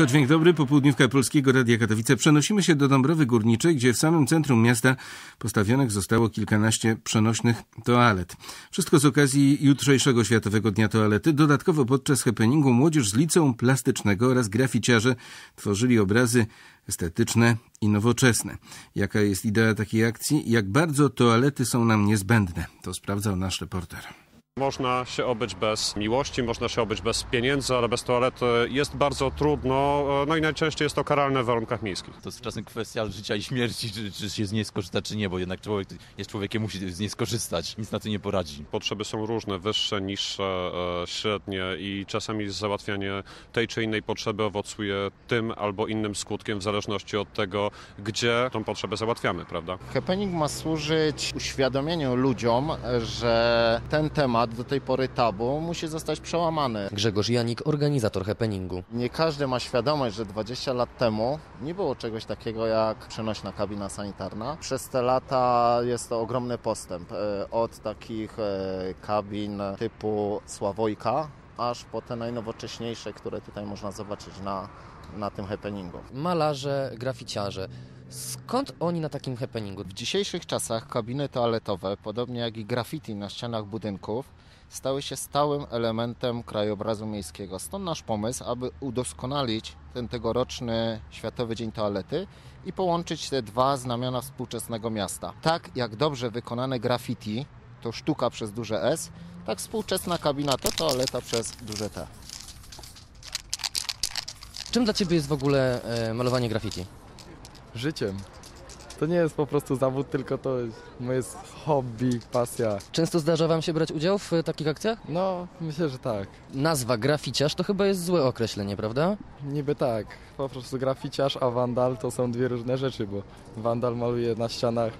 To dźwięk dobry, popołudniówka Polskiego Radia Katowice. Przenosimy się do Dąbrowy Górniczej, gdzie w samym centrum miasta postawionych zostało kilkanaście przenośnych toalet. Wszystko z okazji jutrzejszego Światowego Dnia Toalety. Dodatkowo podczas happeningu młodzież z liceum plastycznego oraz graficiarze tworzyli obrazy estetyczne i nowoczesne. Jaka jest idea takiej akcji? Jak bardzo toalety są nam niezbędne? To sprawdzał nasz reporter. Można się obyć bez miłości, można się obyć bez pieniędzy, ale bez toalety jest bardzo trudno, no i najczęściej jest to karalne w warunkach miejskich. To jest czasem kwestia życia i śmierci, czy, czy się z niej skorzysta, czy nie, bo jednak człowiek jest człowiekiem, musi z niej skorzystać, nic na to nie poradzi. Potrzeby są różne, wyższe, niższe, e, średnie i czasami załatwianie tej czy innej potrzeby owocuje tym albo innym skutkiem w zależności od tego, gdzie tą potrzebę załatwiamy, prawda? Happening ma służyć uświadomieniu ludziom, że ten temat do tej pory tabu musi zostać przełamany. Grzegorz Janik, organizator happeningu. Nie każdy ma świadomość, że 20 lat temu nie było czegoś takiego jak przenośna kabina sanitarna. Przez te lata jest to ogromny postęp. e, Od takich e, kabin typu Sławojka, aż po te najnowocześniejsze, które tutaj można zobaczyć na, na tym happeningu. Malarze, graficiarze. Skąd oni na takim happeningu? W dzisiejszych czasach kabiny toaletowe, podobnie jak i graffiti na ścianach budynków, stały się stałym elementem krajobrazu miejskiego. Stąd nasz pomysł, aby udoskonalić ten tegoroczny Światowy Dzień Toalety i połączyć te dwa znamiona współczesnego miasta. Tak jak dobrze wykonane graffiti to sztuka przez duże S, tak współczesna kabina to toaleta przez duże T. Czym dla Ciebie jest w ogóle e, malowanie graffiti? życiem. To nie jest po prostu zawód, tylko to jest moje hobby, pasja. Często zdarza Wam się brać udział w e, takich akcjach? No, myślę, że tak. Nazwa graficiarz to chyba jest złe określenie, prawda? Niby tak. Po prostu graficiarz, a wandal to są dwie różne rzeczy, bo wandal maluje na ścianach,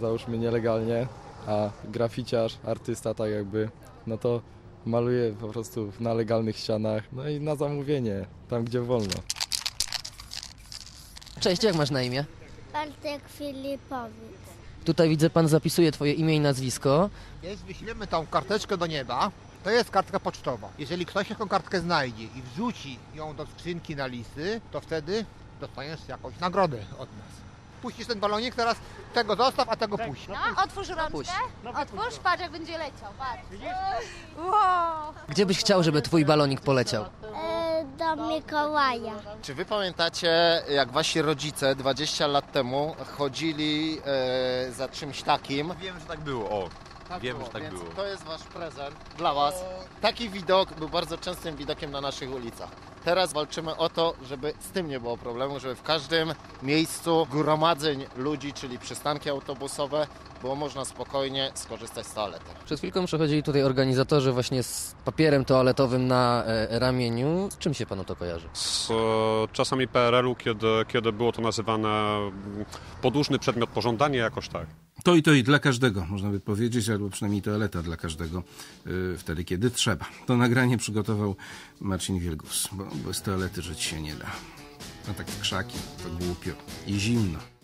załóżmy nielegalnie, a graficiarz, artysta tak jakby, no to maluje po prostu na legalnych ścianach, no i na zamówienie, tam gdzie wolno. Cześć, jak masz na imię? Bartek Filipowicz. Tutaj widzę, Pan zapisuje Twoje imię i nazwisko. Jeśli wyślemy tą karteczkę do nieba, to jest kartka pocztowa. Jeżeli ktoś taką kartkę znajdzie i wrzuci ją do skrzynki na listy, to wtedy dostaniesz jakąś nagrodę od nas. Puścisz ten balonik, teraz tego zostaw, a tego puść. No, otwórz rączkę. Puść. Otwórz, patrz jak będzie leciał, patrz. Wow. Gdzie byś chciał, żeby Twój balonik poleciał? E, do Mikołaja. Czy wy pamiętacie, jak wasi rodzice 20 lat temu chodzili e, za czymś takim? Wiem, że tak było, o. Wiem, że tak więc było. To jest wasz prezent dla was. Taki widok był bardzo częstym widokiem na naszych ulicach. Teraz walczymy o to, żeby z tym nie było problemu, żeby w każdym miejscu gromadzeń ludzi, czyli przystanki autobusowe, było można spokojnie skorzystać z toalety. Przed chwilką przychodzili tutaj organizatorzy właśnie z papierem toaletowym na e, ramieniu. Z czym się Panu to kojarzy? Z e, czasami PRL-u, kiedy, kiedy było to nazywane mm, podłużny przedmiot pożądania, jakoś tak. To i to i dla każdego, można by powiedzieć, albo przynajmniej toaleta dla każdego, yy, wtedy kiedy trzeba. To nagranie przygotował Marcin Wielgus, bo bez toalety żyć się nie da. A tak krzaki, to głupio i zimno.